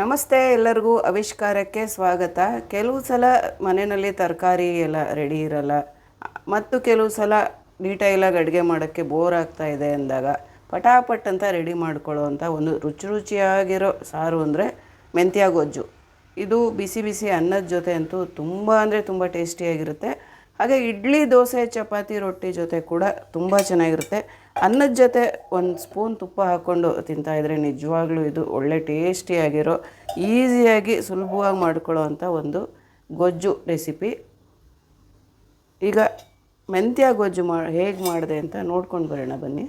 ನಮಸ್ತೆ ಎಲ್ಲರಿಗೂ ಆವಿಷ್ಕಾರಕ್ಕೆ ಸ್ವಾಗತ. ಕೆಲವು ಸಲ ಮನೆಯಲ್ಲಿ ತರಕಾರಿ ಎಲ್ಲ ರೆಡಿ ಇರಲ್ಲ. ಮತ್ತು ಕೆಲವು ಸಲ ಡೀಟೈಲಾಗಿ ಅಡುಗೆ ಮಾಡೋಕ್ಕೆ ಬೋರ್ ಆಗ್ತಾ ಇದೆ ಅಂದಾಗ ಪಟಾಪಟ್ ಅಂತ ರೆಡಿ ಮಾಡ್ಕೊಳ್ಳೋವಂಥ ಒಂದು ರುಚಿ ರುಚಿಯಾಗಿರೋ ಸಾರು ಅಂದರೆ ಮೆಂತ್ಯ ಗೊಜ್ಜು. ಇದು ಬಿಸಿ ಬಿಸಿ ಅನ್ನದ ಜೊತೆ ಅಂತೂ ತುಂಬ ಅಂದರೆ ತುಂಬ ಟೇಸ್ಟಿಯಾಗಿರುತ್ತೆ ಹಾಗೆ ಇಡ್ಲಿ, ದೋಸೆ, ಚಪಾತಿ, ರೊಟ್ಟಿ ಜೊತೆ ಕೂಡ ತುಂಬ ಚೆನ್ನಾಗಿರುತ್ತೆ. ಅನ್ನದ ಜೊತೆ ಒಂದು ಸ್ಪೂನ್ ತುಪ್ಪ ಹಾಕ್ಕೊಂಡು ತಿಂತಾಯಿದ್ರೆ ನಿಜವಾಗ್ಲೂ ಇದು ಒಳ್ಳೆ ಟೇಸ್ಟಿಯಾಗಿರೋ ಈಸಿಯಾಗಿ ಸುಲಭವಾಗಿ ಮಾಡ್ಕೊಳ್ಳೋ ಅಂಥ ಒಂದು ಗೊಜ್ಜು ರೆಸಿಪಿ ಈಗ ಮೆಂತ್ಯ ಗೊಜ್ಜು ಮಾ, ಹೇಗೆ ಮಾಡಿದೆ ಅಂತ ನೋಡ್ಕೊಂಡು ಬರೋಣ ಬನ್ನಿ.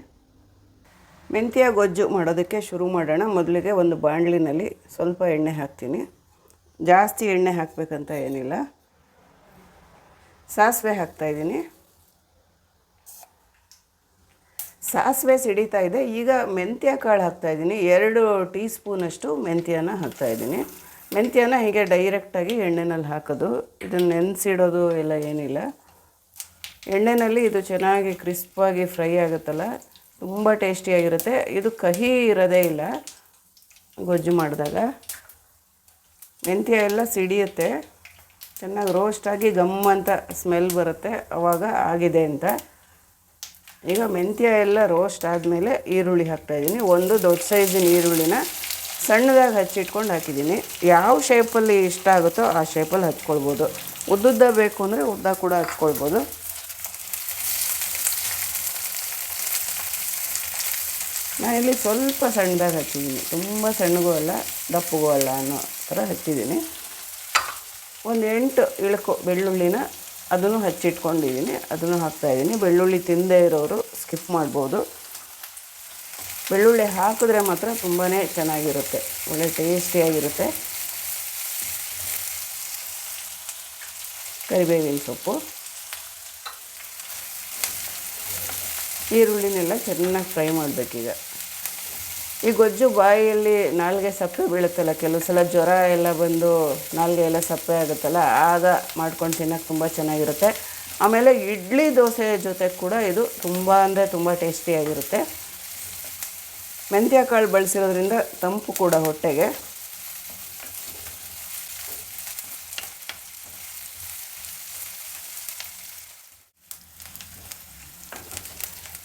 ಮೆಂತ್ಯ ಗೊಜ್ಜು ಮಾಡೋದಕ್ಕೆ ಶುರು ಮಾಡೋಣ. ಮೊದಲಿಗೆ ಒಂದು ಬಾಣಲಿನಲ್ಲಿ ಸ್ವಲ್ಪ ಎಣ್ಣೆ ಹಾಕ್ತೀನಿ. ಜಾಸ್ತಿ ಎಣ್ಣೆ ಹಾಕಬೇಕಂತ ಏನಿಲ್ಲ. ಸಾಸಿವೆ ಹಾಕ್ತಾಯಿದ್ದೀನಿ ಸಾಸಿವೆ ಸಿಡಿತಾ ಇದೆ. ಈಗ ಮೆಂತ್ಯ ಕಾಳು ಹಾಕ್ತಾಯಿದ್ದೀನಿ ಎರಡು ಟೀ ಸ್ಪೂನಷ್ಟು ಮೆಂತ್ಯನ ಹಾಕ್ತಾಯಿದ್ದೀನಿ ಮೆಂತ್ಯನ ಹೀಗೆ ಡೈರೆಕ್ಟಾಗಿ ಎಣ್ಣೆನಲ್ಲಿ ಹಾಕೋದು. ಇದನ್ನು ನೆನೆಸಿಡೋದು ಎಲ್ಲ ಏನಿಲ್ಲ. ಎಣ್ಣೆಯಲ್ಲಿ ಇದು ಚೆನ್ನಾಗಿ ಕ್ರಿಸ್ಪಾಗಿ ಫ್ರೈ ಆಗುತ್ತಲ್ಲ, ತುಂಬ ಟೇಸ್ಟಿಯಾಗಿರುತ್ತೆ ಇದು ಕಹಿ ಇರೋದೇ ಇಲ್ಲ, ಗೊಜ್ಜು ಮಾಡಿದಾಗ. ಮೆಂತ್ಯ ಎಲ್ಲ ಸಿಡಿಯುತ್ತೆ. ಚೆನ್ನಾಗಿ ರೋಸ್ಟಾಗಿ ಗಮ್ ಅಂತ ಸ್ಮೆಲ್ ಬರುತ್ತೆ. ಅವಾಗ ಆಗಿದೆ ಅಂತ. ಈಗ ಮೆಂತ್ಯ ಎಲ್ಲ ರೋಸ್ಟ್ ಆದಮೇಲೆ ಈರುಳ್ಳಿ ಹಾಕ್ತಾಯಿದ್ದೀನಿ ಒಂದು ದೊಡ್ಡ ಸೈಜಿನ ಈರುಳ್ಳಿನ ಸಣ್ಣದಾಗಿ ಹಚ್ಚಿಟ್ಕೊಂಡು ಹಾಕಿದ್ದೀನಿ. ಯಾವ ಶೇಪಲ್ಲಿ ಇಷ್ಟ ಆಗುತ್ತೋ ಆ ಶೇಪಲ್ಲಿ ಹಚ್ಕೊಳ್ಬೋದು. ಉದ್ದುದ್ದ ಬೇಕು ಅಂದರೆ ಉದ್ದ ಕೂಡ ಹಚ್ಕೊಳ್ಬೋದು. ನಾನಿಲ್ಲಿ ಸ್ವಲ್ಪ ಸಣ್ಣದಾಗಿ ಹಚ್ಚಿದ್ದೀನಿ. ತುಂಬ ಸಣ್ಣಗೂ ಅಲ್ಲ, ದಪ್ಪಗೂ ಅಲ್ಲ ಅನ್ನೋ ಥರ ಹಚ್ಚಿದ್ದೀನಿ. ಒಂದು ಎಂಟು ಇಳುಕು ಬೆಳ್ಳುಳ್ಳಿನ ಅದನ್ನು ಹಚ್ಚಿಟ್ಕೊಂಡಿದ್ದೀನಿ, ಅದನ್ನು ಹಾಕ್ತಾಯಿದ್ದೀನಿ ಬೆಳ್ಳುಳ್ಳಿ ತಿಂದೇ ಇರೋರು ಸ್ಕಿಪ್ ಮಾಡ್ಬೋದು. ಬೆಳ್ಳುಳ್ಳಿ ಹಾಕಿದ್ರೆ ಮಾತ್ರ ತುಂಬಾ ಚೆನ್ನಾಗಿರುತ್ತೆ, ಒಳ್ಳೆ ಟೇಸ್ಟಿಯಾಗಿರುತ್ತೆ. ಕರಿಬೇವಿನ ಸೊಪ್ಪು. ಈರುಳ್ಳಿನೆಲ್ಲ ಚೆನ್ನಾಗಿ ಫ್ರೈ ಮಾಡಬೇಕೀಗ. ಈ ಗೊಜ್ಜು ಬಾಯಿಯಲ್ಲಿ ನಾಲ್ಗೆ ಸಪ್ಪೆ ಬೀಳುತ್ತಲ್ಲ, ಕೆಲವು ಸಲ ಜ್ವರ ಎಲ್ಲ ಬಂದು ನಾಲ್ಗೆ ಎಲ್ಲ ಸಪ್ಪೆ ಆಗುತ್ತಲ್ಲ, ಆಗ ಮಾಡ್ಕೊಂಡು ತಿನ್ನೋಕ್ಕೆ ತುಂಬ ಚೆನ್ನಾಗಿರುತ್ತೆ. ಆಮೇಲೆ ಇಡ್ಲಿ ದೋಸೆ ಜೊತೆ ಕೂಡ ಇದು ತುಂಬ ಅಂದರೆ ತುಂಬ ಟೇಸ್ಟಿಯಾಗಿರುತ್ತೆ. ಮೆಂತ್ಯ ಕಾಳು ಬಳಸಿರೋದ್ರಿಂದ ತಂಪು ಕೂಡ ಹೊಟ್ಟೆಗೆ.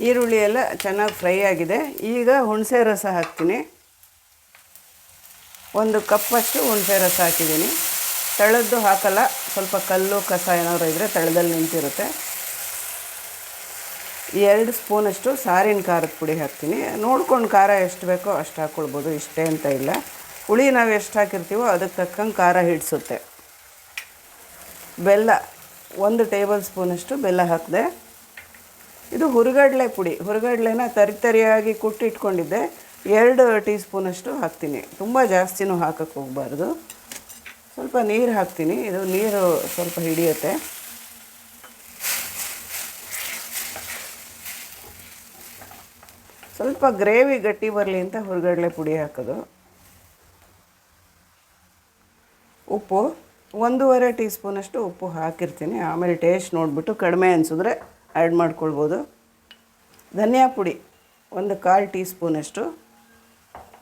ಈರುಳ್ಳಿ ಎಲ್ಲ ಚೆನ್ನಾಗಿ ಫ್ರೈ ಆಗಿದೆ. ಈಗ ಹುಣಸೆ ರಸ ಹಾಕ್ತೀನಿ. ಒಂದು ಕಪ್ಪಷ್ಟು ಹುಣಸೆ ರಸ ಹಾಕಿದ್ದೀನಿ. ತಳದ್ದು ಹಾಕಲ್ಲ, ಸ್ವಲ್ಪ ಕಲ್ಲು, ಕಸ ಏನಾದ್ರು ಇದ್ದರೆ ತಳದಲ್ಲಿ ನಿಂತಿರುತ್ತೆ. ಎರಡು ಸ್ಪೂನಷ್ಟು ಸಾರಿನ ಖಾರದ ಪುಡಿ ಹಾಕ್ತೀನಿ. ನೋಡ್ಕೊಂಡು ಖಾರ ಎಷ್ಟು ಬೇಕೋ ಅಷ್ಟು ಹಾಕ್ಕೊಳ್ಬೋದು ಇಷ್ಟೇ ಅಂತ ಇಲ್ಲ. ಹುಳಿ ನಾವು ಎಷ್ಟು ಹಾಕಿರ್ತೀವೋ ಅದಕ್ಕೆ ತಕ್ಕಂಗೆ ಖಾರ ಹಿಡಿಸುತ್ತೆ. ಬೆಲ್ಲ, ಒಂದು ಟೇಬಲ್ ಸ್ಪೂನಷ್ಟು ಬೆಲ್ಲ ಹಾಕಿದೆ. ಇದು ಹುರುಗಡಲೆ ಪುಡಿ. ಹುರುಗಡ್ಲೆನ ತರಿ ತರಿಯಾಗಿ ಕುಟ್ಟಿಟ್ಕೊಂಡಿದ್ದೆ ಎರಡು ಟೀ ಸ್ಪೂನಷ್ಟು ಹಾಕ್ತೀನಿ. ತುಂಬ ಜಾಸ್ತಿನೂ ಹಾಕಕ್ಕೆ ಹೋಗಬಾರ್ದು. ಸ್ವಲ್ಪ ನೀರು ಹಾಕ್ತೀನಿ. ಇದು ನೀರು ಸ್ವಲ್ಪ ಹಿಡಿಯುತ್ತೆ. ಸ್ವಲ್ಪ ಗ್ರೇವಿ ಗಟ್ಟಿ ಬರಲಿ ಅಂತ ಹುರುಗಡಲೆ ಪುಡಿ ಹಾಕೋದು. ಉಪ್ಪು. ಒಂದೂವರೆ ಟೀ ಸ್ಪೂನಷ್ಟು ಉಪ್ಪು ಹಾಕಿರ್ತೀನಿ. ಆಮೇಲೆ ಟೇಸ್ಟ್ ನೋಡಿಬಿಟ್ಟು ಕಡಿಮೆ ಅನಿಸಿದ್ರೆ ಆ್ಯಡ್ ಮಾಡ್ಕೊಳ್ಬೋದು. ಧನಿಯಾ ಪುಡಿ, ಒಂದು ಕಾಲು ಟೀ ಸ್ಪೂನಷ್ಟು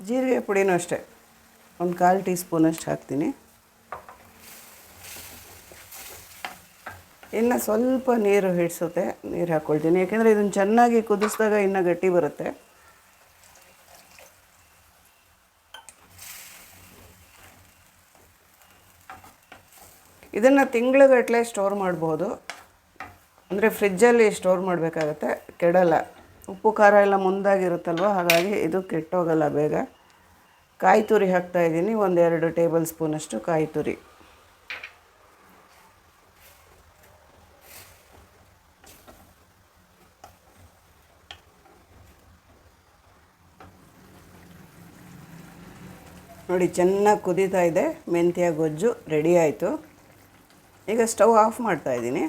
ಜೀರಿಗೆ ಪುಡಿನೂ ಅಷ್ಟೇ, ಒಂದು ಕಾಲು ಟೀ ಸ್ಪೂನಷ್ಟು ಹಾಕ್ತೀನಿ. ಇನ್ನು ಸ್ವಲ್ಪ ನೀರು ಹಿಡಿಸುತ್ತೆ, ನೀರು ಹಾಕ್ಕೊಳ್ತೀನಿ ಯಾಕೆಂದರೆ ಇದನ್ನು ಚೆನ್ನಾಗಿ ಕುದಿಸಿದಾಗ ಇನ್ನೂ ಗಟ್ಟಿ ಬರುತ್ತೆ. ಇದನ್ನು ತಿಂಗಳುಗಟ್ಟಲೆ ಸ್ಟೋರ್ ಮಾಡ್ಬೋದು. ಅಂದರೆ ಫ್ರಿಜ್ಜಲ್ಲಿ ಸ್ಟೋರ್ ಮಾಡಬೇಕಾಗತ್ತೆ, ಕೆಡಲ್ಲ. ಉಪ್ಪು, ಖಾರ ಎಲ್ಲ ಮುಂದಾಗಿರುತ್ತಲ್ವ? ಹಾಗಾಗಿ ಇದು ಕೆಟ್ಟೋಗಲ್ಲ ಬೇಗ. ಕಾಯಿ ತುರಿ ಹಾಕ್ತಾ ಇದ್ದೀನಿ, ಒಂದೆರಡು ಟೇಬಲ್ ಸ್ಪೂನಷ್ಟು ಕಾಯಿ ತುರಿ. ನೋಡಿ, ಚೆನ್ನಾಗಿ ಕುದೀತಾ ಇದೆ, ಮೆಂತ್ಯ, ಗೊಜ್ಜು, ರೆಡಿ ಆಯಿತು. ಈಗ ಸ್ಟವ್ ಆಫ್ ಮಾಡ್ತಾಯಿದ್ದೀನಿ